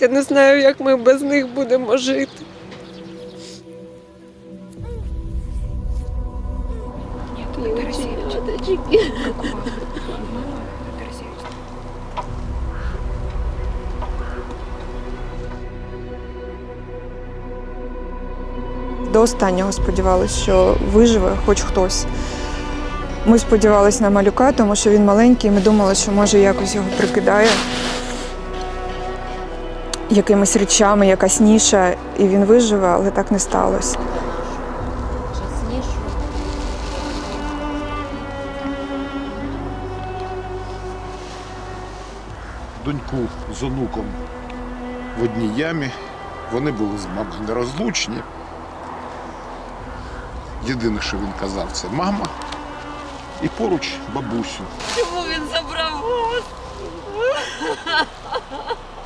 Я не знаю, як ми без них будемо жити. До останнього сподівалися, що виживе хоч хтось. Ми сподівалися на малюка, тому що він маленький, і ми думали, що може якось його прикидає якимись речами, якась ніша, і він виживе, але так не сталося. доньку з онуком в одній ямі. Вони були з мамою нерозлучні. Єдине, що він казав, це мама і поруч бабусю. Чому він забрав?